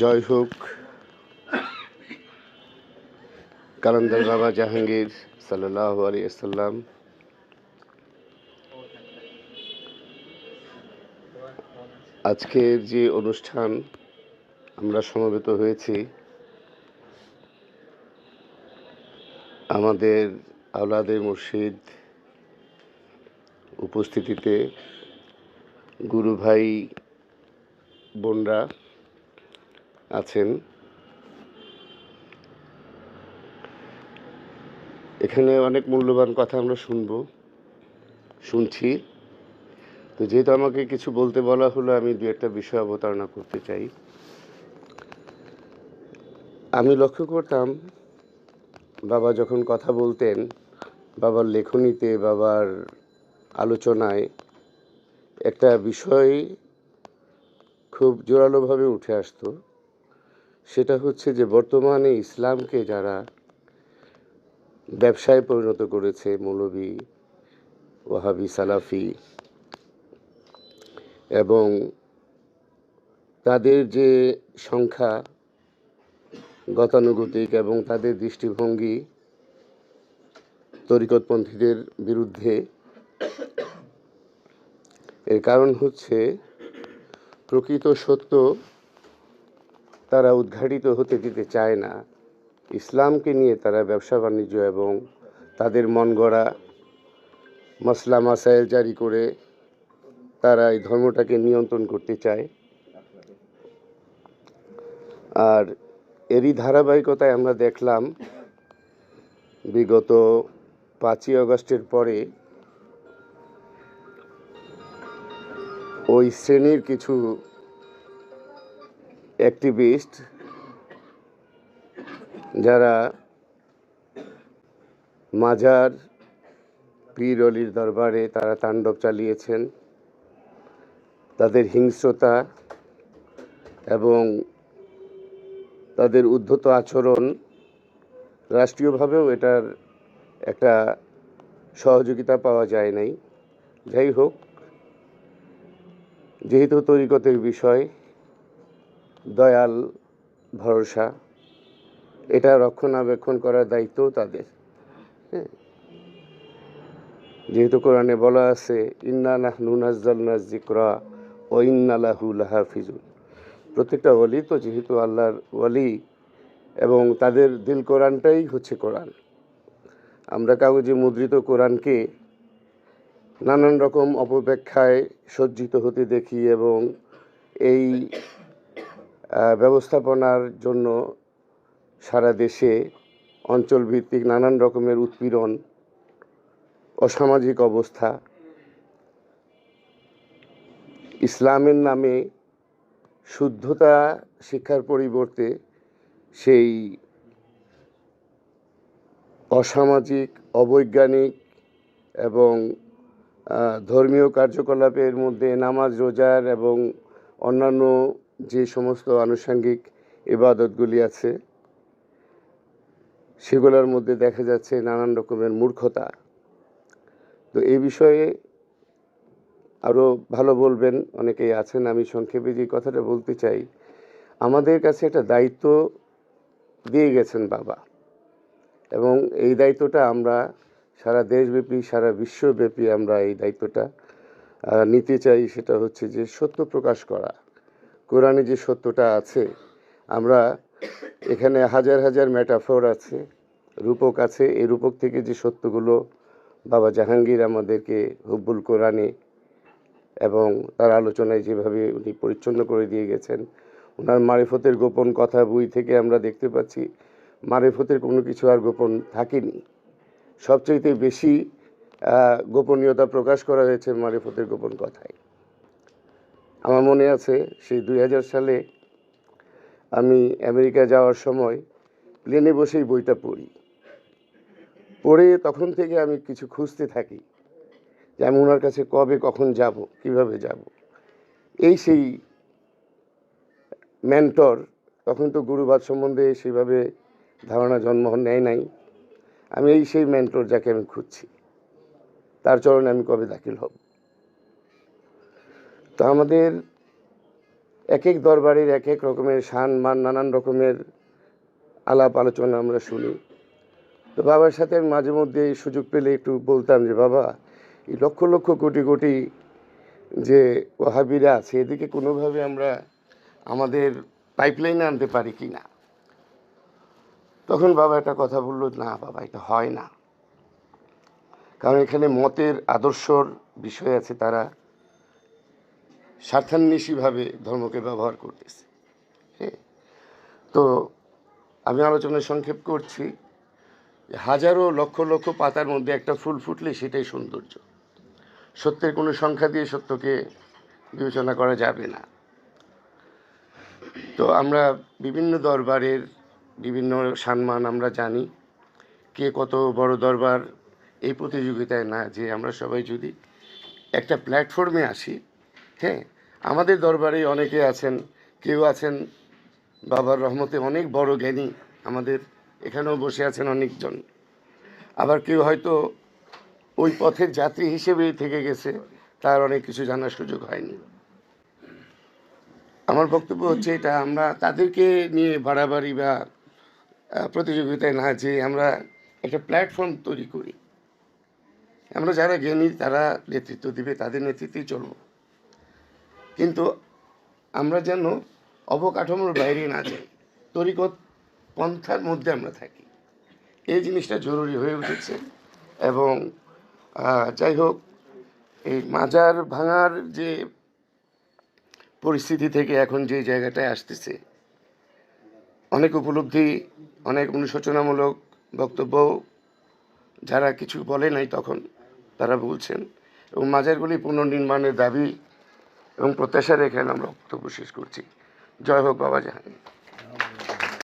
জয় হোক। কালান্দার বাবা জাহাঙ্গীর সাল্লাহ আলী আসাল্লাম আজকের যে অনুষ্ঠান আমরা সমবেত হয়েছি, আমাদের আওলাদে মুর্শিদ উপস্থিতিতে গুরু ভাই বোনরা আছেন। এখানে অনেক মূল্যবান কথা আমরা শুনব, শুনছি। তো যেহেতু আমাকে কিছু বলতে বলা হলো, আমি দু একটা বিষয় অবতারণা করতে চাই। আমি লক্ষ্য করতাম, বাবা যখন কথা বলতেন, বাবার লেখনীতে, বাবার আলোচনায় একটা বিষয় খুব জোরালোভাবে উঠে আসতো। সেটা হচ্ছে যে বর্তমানে ইসলামকে যারা ব্যবসায় পরিণত করেছে, মৌলবী, ওয়াহাবি, সালাফি এবং তাদের যে সংখ্যা গতানুগতিক এবং তাদের দৃষ্টিভঙ্গি তরিকতপন্থীদের বিরুদ্ধে, এর কারণ হচ্ছে প্রকৃত সত্য তারা উদ্ঘাটিত হতে দিতে চায় না। ইসলামকে নিয়ে তারা ব্যবসা বাণিজ্য এবং তাদের মন গড়া মশলা মাসাইল জারি করে তারা এই ধর্মটাকে নিয়ন্ত্রণ করতে চায়। আর এরই ধারাবাহিকতায় আমরা দেখলাম, বিগত পাঁচই অগস্টের পরে ওই শ্রেণির কিছু অ্যাক্টিভিস্ট যারা মাজার পীর অলির দরবারে তারা তাণ্ডব চালিয়েছেন। তাদের হিংস্রতা এবং তাদের উদ্ধত আচরণ রাষ্ট্রীয়ভাবেও এটার একটা সহযোগিতা পাওয়া যায় নাই। যাই হোক, যেহেতু তরিকতের বিষয় দয়াল, ভরসা, এটা রক্ষণাবেক্ষণ করার দায়িত্বও তাদের। হ্যাঁ। যেহেতু কোরআনে বলা আছে, ইন্না নাহনু নাজ্জালনা ও ইন্না লাহু লাহাফিজুন। প্রত্যেকটা ওলি তো যেহেতু আল্লাহর ওলি এবং তাদের দিল কোরআনটাই হচ্ছে কোরআন। আমরা কাগজে মুদ্রিত কোরআনকে নানান রকম অপব্যাখ্যায় সজ্জিত হতে দেখি এবং এই ব্যবস্থাপনার জন্য সারা দেশে অঞ্চলভিত্তিক নানান রকমের উৎপীড়ন, অসামাজিক অবস্থা, ইসলামের নামে শুদ্ধতা শিক্ষার পরিবর্তে সেই অসামাজিক, অবৈজ্ঞানিক এবং ধর্মীয় কার্যকলাপের মধ্যে নামাজ, রোজার এবং অন্যান্য যে সমস্ত আনুষঙ্গিক ইবাদতগুলি আছে, সেগুলোর মধ্যে দেখা যাচ্ছে নানান রকমের মূর্খতা। তো এই বিষয়ে আরও ভালো বলবেন, অনেকেই আছেন, আমি সংক্ষেপে যে কথাটা বলতে চাই, আমাদের কাছে একটা দায়িত্ব দিয়ে গেছেন বাবা। এবং এই দায়িত্বটা আমরা সারা দেশব্যাপী, সারা বিশ্বব্যাপী আমরা এই দায়িত্বটা নিতে চাই, সেটা হচ্ছে যে সত্য প্রকাশ করা। কোরআনে যে সত্যটা আছে, আমরা এখানে হাজার হাজার মেটাফোর আছে, রূপক আছে। এই রূপক থেকে যে সত্যগুলো বাবা জাহাঙ্গীর আমাদেরকে হুব্বুল কোরআনে এবং তার আলোচনায় যেভাবে উনি পরিচ্ছন্ন করে দিয়ে গেছেন, ওনার মারেফতের গোপন কথা বই থেকে আমরা দেখতে পাচ্ছি, মারিফতের কোনো কিছু আর গোপন থাকেনি। সবচাইতে বেশি গোপনীয়তা প্রকাশ করা হয়েছে মারিফতের গোপন কথায়। আমার মনে আছে সেই দুই হাজার সালে আমি আমেরিকা যাওয়ার সময় প্লেনে বসেই বইটা পড়ি। পড়ে তখন থেকে আমি কিছু খুঁজতে থাকি যে আমি ওনার কাছে কবে, কখন যাব, কীভাবে যাব। এই সেই মেন্টর তখন তো গুরুবাদ সম্বন্ধে সেভাবে ধারণা জন্ম নেয় নাই। আমি এই সেই মেন্টর যাকে আমি খুঁজছি। তার চরণে আমি কবে দাখিল হব? তো আমাদের এক এক দরবারের এক এক রকমের শান মান নানান রকমের আলাপ আলোচনা আমরা শুনি। তো বাবার সাথে আমি মাঝে মধ্যে সুযোগ পেলে একটু বলতাম যে, বাবা, এই লক্ষ লক্ষ কোটি কোটি যে ওহাবিরা আছে এদিকে কোনোভাবে আমরা আমাদের পাইপলাইনে আনতে পারি কি না? তখন বাবা একটা কথা বলল, না বাবা, এটা হয় না। কারণ এখানে মতের আদর্শর বিষয় আছে তারা স্বার্থান্বেষীভাবে ধর্মকে ব্যবহার করতেছে। হ্যাঁ? তো আমি আলোচনা সংক্ষেপ করছি। হাজারো লক্ষ লক্ষ পাতার মধ্যে একটা ফুল ফুটলে সেটাই সৌন্দর্য। সত্যের কোনো সংখ্যা দিয়ে সত্যকে বিবেচনা করা যাবে না। তো আমরা বিভিন্ন দরবারের বিভিন্ন সম্মান আমরা জানি। কে কত বড় দরবার এই প্রতিযোগিতায় না যে আমরা সবাই যদি একটা প্ল্যাটফর্মে আসি হ্যাঁ আমাদের দরবারে অনেকে আছেন, কেউ আছেন, বাবার রহমতে অনেক বড় জ্ঞানী আমাদের, এখানেও বসে আছেন অনেকজন। আবার কেউ হয়তো ওই পথের যাত্রী হিসেবে থেকে গেছে, তার অনেক কিছু জানার সুযোগ হয়নি। আমার বক্তব্য হচ্ছে এটা, আমরা তাদেরকে নিয়ে বাড়াবাড়ি বা প্রতিযোগিতায় না যে আমরা একটা প্ল্যাটফর্ম তৈরি করি। আমরা যারা জ্ঞানী, তারা নেতৃত্ব দিবে, তাদের নেতৃত্বেই চলব। কিন্তু আমরা যেন অবকাঠামোর বাইরে না যাই, তরিকত পন্থার মধ্যে আমরা থাকি। এই জিনিসটা জরুরি হয়ে উঠেছে এবং যাই হোক, এই মাজার ভাঙার যে পরিস্থিতি থেকে এখন যে জায়গাটায় আসতেছে, অনেক উপলব্ধি, অনেক অনুশোচনামূলক বক্তব্য যারা কিছু বলে নাই তখন তারা বলছেন, এবং মাজারগুলি পুনর্নির্মাণের দাবি এবং প্রত্যাশা রেখে আমরা বক্তব্য শেষ করছি। জয় হোক বাবা জাহাঙ্গীর